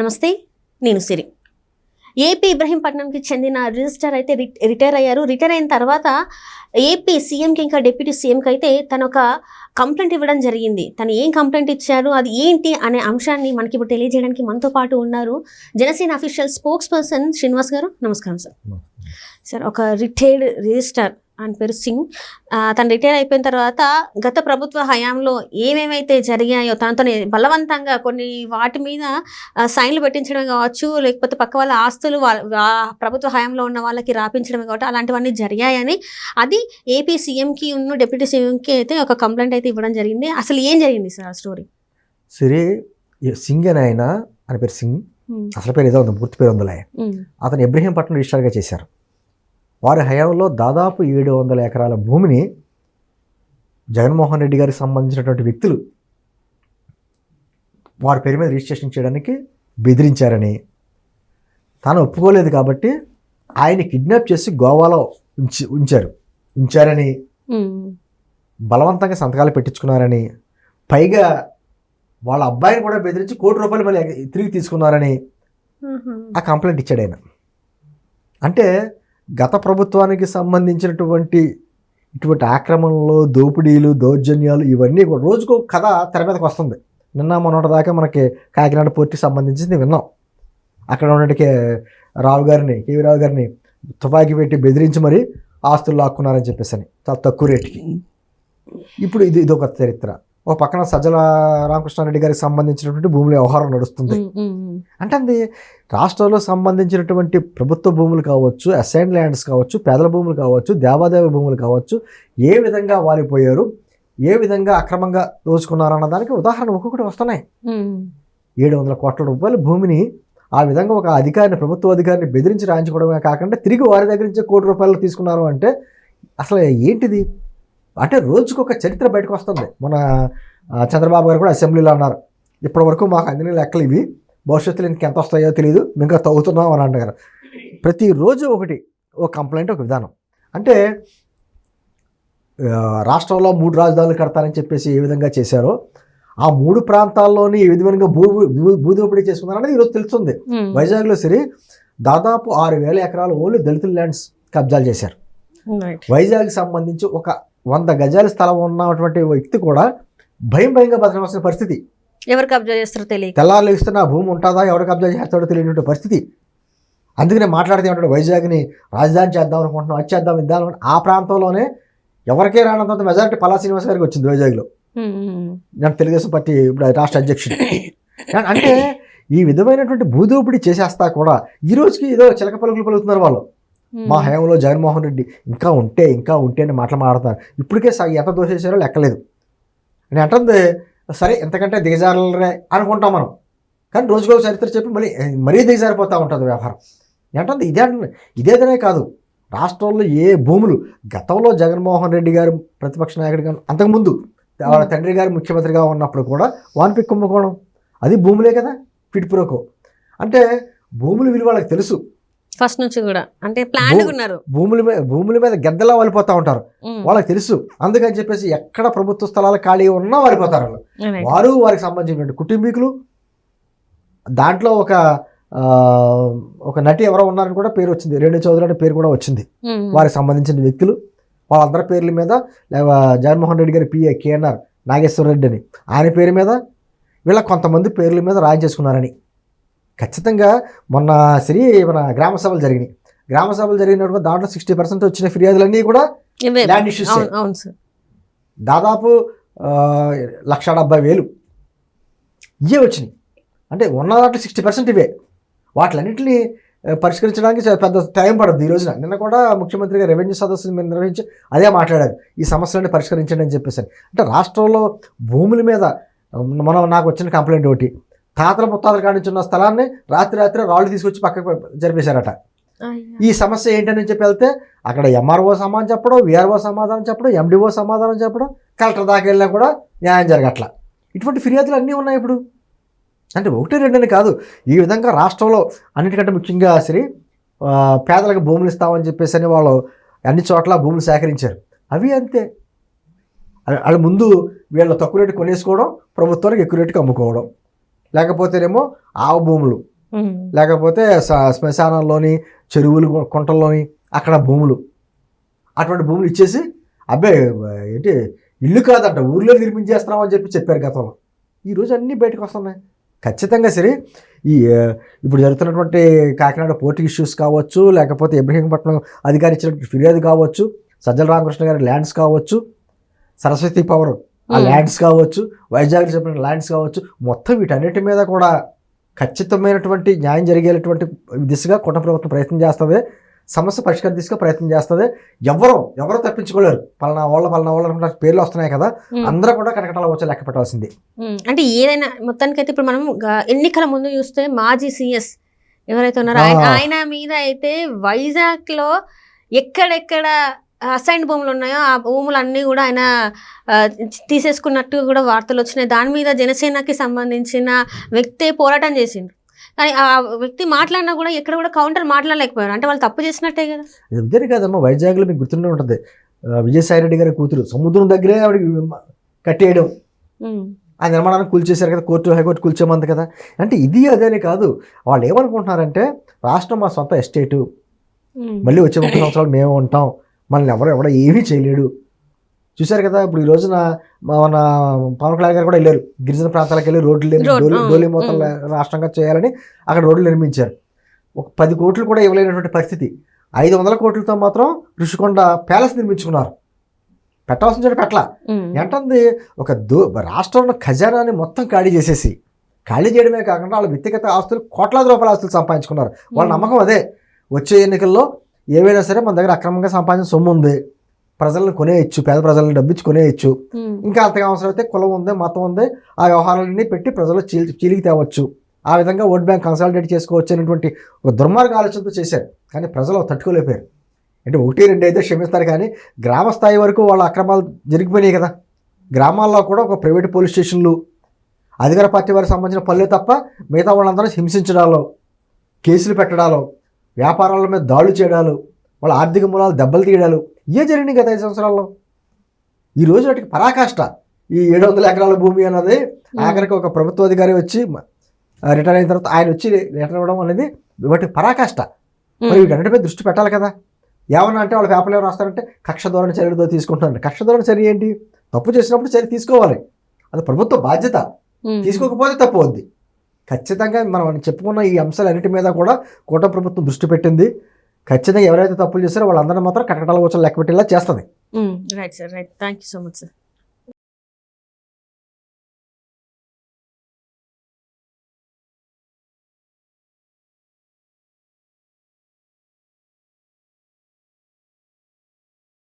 నమస్తే నేను సిరి. ఏపీ ఇబ్రహీంపట్నంకి చెందిన రిజిస్టర్ అయితే రిట- రిటైర్ అయ్యారు. రిటైర్ అయిన తర్వాత ఏపీ సీఎంకి ఇంకా డిప్యూటీ సీఎంకి అయితే తను ఒక కంప్లైంట్ ఇవ్వడం జరిగింది. తను ఏం కంప్లైంట్ ఇచ్చారు అది ఏంటి అనే అంశాన్ని మనకి ఇప్పుడు తెలియజేయడానికి మనతో పాటు ఉన్నారు Janasena official spokesperson Srinivas గారు. నమస్కారం సార్. సార్ ఒక రిటైర్డ్ రిజిస్టర్ ఆయన పేరు సింగ్. తను రిటైర్ అయిపోయిన తర్వాత గత ప్రభుత్వ హయాంలో ఏమేమైతే జరిగాయో తనతో బలవంతంగా కొన్ని వాటి మీద సైన్లు పెట్టించడం కావచ్చు లేకపోతే పక్క వాళ్ళ ఆస్తులు ప్రభుత్వ హయాంలో ఉన్న వాళ్ళకి రాపించడం కావచ్చు అలాంటివన్నీ జరిగాయని అది ఏపీ సీఎంకి ఉన్న డిప్యూటీ సీఎంకి అయితే ఒక కంప్లైంట్ అయితే ఇవ్వడం జరిగింది. అసలు ఏం జరిగింది సార్ ఆ స్టోరీ? సిరి సింగ్ అని ఆయన ఆయన పేరు సింగ్. అసలు పేరు ఏదో ఉంది పూర్తి పేరు ఉందిలే. అతను ఇబ్రహీంపట్నం రిజిస్టర్గా చేశారు. వారి హయాంలో దాదాపు ఏడు వందల ఎకరాల భూమిని జగన్మోహన్ రెడ్డి గారికి సంబంధించినటువంటి వ్యక్తులు వారి పేరు మీద రిజిస్ట్రేషన్ చేయడానికి బెదిరించారని. తాను ఒప్పుకోలేదు కాబట్టి ఆయన కిడ్నాప్ చేసి గోవాలో ఉంచి ఉంచారు. ఉంచారని బలవంతంగా సంతకాలు పెట్టించుకున్నారని పైగా వాళ్ళ అబ్బాయిని కూడా బెదిరించి కోటి రూపాయలు మళ్ళీ తిరిగి తీసుకున్నారని ఆ కంప్లైంట్ ఇచ్చాడు ఆయన. అంటే గత ప్రభుత్వానికి సంబంధించినటువంటి ఇటువంటి ఆక్రమణలు దోపిడీలు దౌర్జన్యాలు ఇవన్నీ కూడా రోజుకో కథ తెర మీదకి వస్తుంది. నిన్న మొన్నటి దాకా మనకి కాకినాడ పోర్టుకి సంబంధించింది విన్నాం. అక్కడ ఉన్నటికే రావు గారిని కేవీ రావు గారిని తుపాకీ పెట్టి బెదిరించి మరి ఆస్తులు లాక్కున్నారని చెప్పేసి అని చాలా తక్కువ రేటుకి. ఇప్పుడు ఇది ఇది ఒక చరిత్ర. ఒక పక్కన సజ్జల రామకృష్ణారెడ్డి గారికి సంబంధించినటువంటి భూముల వ్యవహారం నడుస్తుంది. అంటే అది రాష్ట్రంలో సంబంధించినటువంటి ప్రభుత్వ భూములు కావచ్చు అసైన్ ల్యాండ్స్ కావచ్చు పేదల భూములు కావచ్చు దేవాదేవ భూములు కావచ్చు ఏ విధంగా వాలిపోయారు ఏ విధంగా అక్రమంగా దోచుకున్నారు అన్న దానికి ఉదాహరణ ఒక్కొక్కటి వస్తున్నాయి. ఏడు వందల కోట్ల రూపాయల భూమిని ఆ విధంగా ఒక అధికారిని ప్రభుత్వ అధికారిని బెదిరించి రాయించుకోవడమే కాకుండా తిరిగి వారి దగ్గర నుంచి కోటి రూపాయలు తీసుకున్నారు అంటే అసలు ఏంటిది? అంటే రోజుకొక చరిత్ర బయటకు వస్తుంది. మన చంద్రబాబు గారు కూడా అసెంబ్లీలో అన్నారు. ఇప్పటి వరకు మాకు అందిన లెక్కలు ఇవి. భవిష్యత్తులో ఇంకెంత వస్తాయో తెలియదు ఇంకా తవ్వుతున్నాం అని అంటారు ప్రతిరోజు ఒకటి ఒక కంప్లైంట్ ఒక విధానం. అంటే రాష్ట్రంలో మూడు రాజధానులు కడతారని చెప్పేసి ఏ విధంగా చేశారో ఆ మూడు ప్రాంతాల్లోని ఏ విధంగా భూ భూ- భూదోపిడీ చేసుకున్నారనేది ఈరోజు తెలుస్తుంది. వైజాగ్లో సరే దాదాపు ఆరు వేల ఎకరాలు ఓన్లీ దళితుల ల్యాండ్స్ కబ్జాలు చేశారు. వైజాగ్ సంబంధించి ఒక వంద గజాల స్థలం ఉన్నటువంటి వ్యక్తి కూడా భయం భయంగా బతకవలసిన పరిస్థితి. ఎవరు కబ్జా చేస్తారో తెలియక. తెల్లారులు ఇస్తున్న భూమి ఉంటుందా ఎవరు కబ్జా చేస్తాడో తెలియనటువంటి పరిస్థితి. అందుకనే మాట్లాడితే ఉంటాడు వైజాగ్ని రాజధాని చేద్దాం అనుకుంటున్నాం అది చేద్దాం ఇద్దాం అనుకుంటున్నాం. ఆ ప్రాంతంలోనే ఎవరికే రానంత మెజారిటీ పల్లా శ్రీనివాస్ గారికి వచ్చింది వైజాగ్లో. నేను తెలుగుదేశం పార్టీ ఇప్పుడు రాష్ట్ర అధ్యక్షుడు. అంటే ఈ విధమైనటువంటి భూదోపిడీ చేసేస్తా కూడా ఈ రోజుకి ఏదో చిలక పలుకులు పలుకుతున్నారు వాళ్ళు. మా హయాంలో జగన్మోహన్ రెడ్డి ఇంకా ఉంటే ఇంకా ఉంటే అని మాటలు మాట్లాడతారు. ఇప్పటికే ఎంత దోషేశారో లెక్కలేదు. నేను అంటుంది సరే ఎంతకంటే దిగజారలరే అనుకుంటాం మనం. కానీ రోజుకో చరిత్ర చెప్పి మళ్ళీ మరీ దిగజారిపోతూ ఉంటుంది వ్యవహారం. ఏంటంటే ఇదే. ఇదేదనే కాదు. రాష్ట్రంలో ఏ భూములు గతంలో జగన్మోహన్ రెడ్డి గారు ప్రతిపక్ష నాయకుడిగా అంతకుముందు వాళ్ళ తండ్రి గారు ముఖ్యమంత్రిగా ఉన్నప్పుడు కూడా వాన్పిక్ కుంభకోణం. అది భూములే కదా పిట్పురకో అంటే భూముల విలువ వాళ్ళకి తెలుసు. ఫస్ట్ నుంచి కూడా. అంటే ప్లాన్ ఉన్నారు. భూముల మీద భూముల మీద గద్దలా వాలిపోతూ ఉంటారు. వాళ్ళకి తెలుసు. అందుకని చెప్పేసి ఎక్కడ ప్రభుత్వ స్థలాలు ఖాళీ ఉన్నా వాలిపోతారు. వారు వారికి సంబంధించినటువంటి కుటుంబీకులు దాంట్లో ఒక ఒక నటి ఎవరో ఉన్నారని కూడా పేరు వచ్చింది. రేణు చౌదరి అనే పేరు కూడా వచ్చింది. వారికి సంబంధించిన వ్యక్తులు. వాళ్ళందరి పేర్ల మీద జగన్మోహన్ రెడ్డి గారి పిఏ కేఎన్ఆర్ నాగేశ్వర రెడ్డి అని. ఆయన పేరు మీద వీళ్ళ కొంతమంది పేర్ల మీద రాయి చేసుకున్నారని ఖచ్చితంగా మొన్న శ్రీ మన గ్రామ సభలు జరిగినాయి. గ్రామ సభలు జరిగినప్పుడు దాంట్లో సిక్స్టీ పర్సెంట్ వచ్చిన ఫిర్యాదులన్నీ కూడా. ల్యాండ్ ఇష్యూస్ సార్ దాదాపు లక్ష డెబ్బై వేలు ఇవే వచ్చినాయి. అంటే ఉన్న దాంట్లో సిక్స్టీ పర్సెంట్ ఇవే. వాటిలన్నింటినీ పరిష్కరించడానికి పెద్ద టైం పడుతుంది ఈ రోజున. నిన్న కూడా ముఖ్యమంత్రి గారు రెవెన్యూ సదస్సును మీరు నిర్వహించి అదే మాట్లాడారు. ఈ సమస్యలను పరిష్కరించండి అని చెప్పేసి అంటే రాష్ట్రంలో భూముల మీద మనం నాకు వచ్చిన కంప్లైంట్ ఒకటి. తాతల ముత్తాతల కాడి నుంచి ఉన్న స్థలాన్ని రాత్రి రాత్రి రాళ్ళు తీసుకొచ్చి పక్కకు జరిపేశారట. ఈ సమస్య ఏంటని చెప్పి వెళ్తే అక్కడ ఎంఆర్ఓ సమాధానం చెప్పడం విఆర్ఓ సమాధానం చెప్పడం ఎండిఓ సమాధానం చెప్పడం కలెక్టర్ దాకా వెళ్ళినా కూడా న్యాయం జరగట్ల. ఇటువంటి ఫిర్యాదులు అన్నీ ఉన్నాయి ఇప్పుడు. అంటే ఒకటి రెండని కాదు. ఈ విధంగా రాష్ట్రంలో అన్నిటికంటే ముఖ్యంగా సరే ఆ, పేదలకు భూములు ఇస్తామని చెప్పేసి అని వాళ్ళు అన్ని చోట్ల భూములు సేకరించారు. అవి అంతే. వాళ్ళ ముందు వీళ్ళ తక్కువ రేటు కొనేసుకోవడం ప్రభుత్వానికి ఎక్కువ రేటుకి అమ్ముకోవడం. లేకపోతేనేమో ఆవు భూములు. లేకపోతే శ్మశానాల్లోని చెరువులు కుంటల్లోని అక్కడ భూములు. అటువంటి భూములు ఇచ్చేసి అబ్బాయి ఏంటి ఇల్లు కాదంట ఊర్లో నిర్మించేస్తున్నాం అని చెప్పి చెప్పారు గతంలో. ఈరోజు అన్నీ బయటకు వస్తున్నాయి. ఖచ్చితంగా సరే ఈ ఇప్పుడు జరుగుతున్నటువంటి కాకినాడ పోర్టు ఇష్యూస్ కావచ్చు లేకపోతే ఇబ్రహీంపట్నం అధికారి ఇచ్చినటువంటి ఫిర్యాదు కావచ్చు సజ్జల రామకృష్ణ గారి ల్యాండ్స్ కావచ్చు సరస్వతి పవర్ ఆ. ల్యాండ్స్ కావచ్చు వైజాగ్ చెప్పిన ల్యాండ్స్ కావచ్చు మొత్తం వీటన్నిటి మీద కూడా ఖచ్చితమైనటువంటి న్యాయం జరిగేటువంటి దిశగా కుటుంబ ప్రభుత్వం ప్రయత్నం చేస్తుంది సమస్య పరిష్కార దిశగా ప్రయత్నం చేస్తుంది. ఎవరు ఎవరు తప్పించుకోలేరు. పలానా వాళ్ళ పలానా వాళ్ళ అనుకుంటే పేర్లు వస్తున్నాయి కదా. అందరూ కూడా కటకటాల వచ్చి లెక్క పెట్టాల్సింది. అంటే ఏదైనా మొత్తానికైతే ఇప్పుడు మనం ఎన్నికల ముందు చూస్తే మాజీ సిఎస్ ఎవరైతే ఉన్నారో ఆయన మీద అయితే వైజాగ్లో ఎక్కడెక్కడ అసైన్ భూములు ఉన్నాయో ఆ భూములు అన్నీ కూడా ఆయన తీసేసుకున్నట్టు కూడా వార్తలు వచ్చినాయి. దాని మీద జనసేనకి సంబంధించిన వ్యక్తే పోరాటం చేసిండు. కానీ ఆ వ్యక్తి మాట్లాడినా కూడా ఎక్కడ కూడా కౌంటర్ మాట్లాడలేకపోయారు. అంటే వాళ్ళు తప్పు చేసినట్టే కదా. ఇది ఇద్దరు కాదమ్మా వైజాగ్లో మీకు గుర్తుండే ఉంటుంది. విజయసాయి రెడ్డి గారి కూతురు సముద్రం దగ్గరే ఆవిడకి కట్టేయడం. ఆ నిర్మాణాన్ని కూల్చేశారు కదా కోర్టు హైకోర్టు కూల్చేమంది కదా. అంటే ఇది అదేనే కాదు. వాళ్ళు ఏమనుకుంటున్నారంటే రాష్ట్రం మా సొంత ఎస్టేటు. మళ్ళీ వచ్చే ముప్పై సంవత్సరాలు మేము ఉంటాం. మనల్ని ఎవరు ఎవడ ఏమీ చేయలేడు. చూశారు కదా ఇప్పుడు ఈ రోజున మన పవన్ కళ్యాణ్ గారు కూడా వెళ్ళారు. గిరిజన ప్రాంతాలకు వెళ్ళి రోడ్లు లేని డోలి మూతలు. రాష్ట్రంగా చేయాలని అక్కడ రోడ్లు నిర్మించారు. ఒక పది కోట్లు కూడా ఇవ్వలేనటువంటి పరిస్థితి. ఐదు వందల కోట్లతో మాత్రం ఋషికొండ ప్యాలెస్ నిర్మించుకున్నారు. పెట్టాల్సిన చోట పెట్టలా. ఏంటంది? ఒక దో రాష్ట్రంలో ఖజానాని మొత్తం ఖాళీ చేసేసి ఖాళీ చేయడమే కాకుండా వాళ్ళ వ్యక్తిగత ఆస్తులు కోట్లాది రూపాయల ఆస్తులు సంపాదించుకున్నారు. వాళ్ళ. నమ్మకం అదే. వచ్చే ఎన్నికల్లో ఏవైనా సరే మన దగ్గర అక్రమంగా సంపాదించిన సొమ్ము ఉంది. ప్రజలను కొనేయచ్చు పేద ప్రజలను డబ్బిచ్చి కొనేయచ్చు. ఇంకా అంతగా అవసరం అయితే కులం ఉంది మతం ఉంది ఆ వ్యవహారాలన్నీ పెట్టి ప్రజలు చీలి చీలికి తేవచ్చు. ఆ విధంగా ఓట్ బ్యాంక్ కన్సాలిడేట్ చేసుకోవచ్చు అనేటువంటి ఒక దుర్మార్గ ఆలోచనతో చేశారు. కానీ ప్రజలు తట్టుకోలేకపోయారు. అంటే ఒకటి రెండు అయితే క్షమిస్తారు కానీ గ్రామ స్థాయి వరకు వాళ్ళ అక్రమాలు జరిగిపోయినాయి కదా. గ్రామాల్లో కూడా ఒక ప్రైవేట్ పోలీస్ స్టేషన్లు అధికార పార్టీ వారికి సంబంధించిన పనులే తప్ప మిగతా వాళ్ళందరూ హింసించడాలు కేసులు పెట్టడాలు వ్యాపారాల మీద దాడులు చేయడాలు వాళ్ళ ఆర్థిక మూలాలు దెబ్బలు తీయడాలు ఇవే జరిగినాయి గత ఐదు సంవత్సరాల్లో? ఈ రోజు వాటికి పరాకాష్ట. ఈ ఏడు వందల ఎకరాల భూమి అన్నది ఆఖరికి ఒక ప్రభుత్వ అధికారి వచ్చి రిటైర్ అయిన తర్వాత ఆయన వచ్చి లెటర్ ఇవ్వడం అనేది వాటికి పరాకాష్ట. మరి వీటన్నిటిపై దృష్టి పెట్టాలి కదా. ఏమన్నా అంటే వాళ్ళ పేపర్లు ఎవరు రాస్తారంటే కక్ష ధోరణి చర్యలతో తీసుకుంటున్నారు. కక్ష ధోరణి చర్య ఏంటి? తప్పు చేసినప్పుడు చర్య తీసుకోవాలి. అది ప్రభుత్వ బాధ్యత. తీసుకోకపోతే తప్పు అవుద్ది. ఖచ్చితంగా మనం చెప్పుకున్న ఈ అంశాలన్నిటి మీద కూడా కూటమి ప్రభుత్వం దృష్టి పెట్టింది. ఖచ్చితంగా ఎవరైతే తప్పులు చేస్తారో వాళ్ళందరినీ మాత్రం కటకటాల వచ్చి లెక్క పెట్టేలా చేస్తుంది right sir right thank you so much sir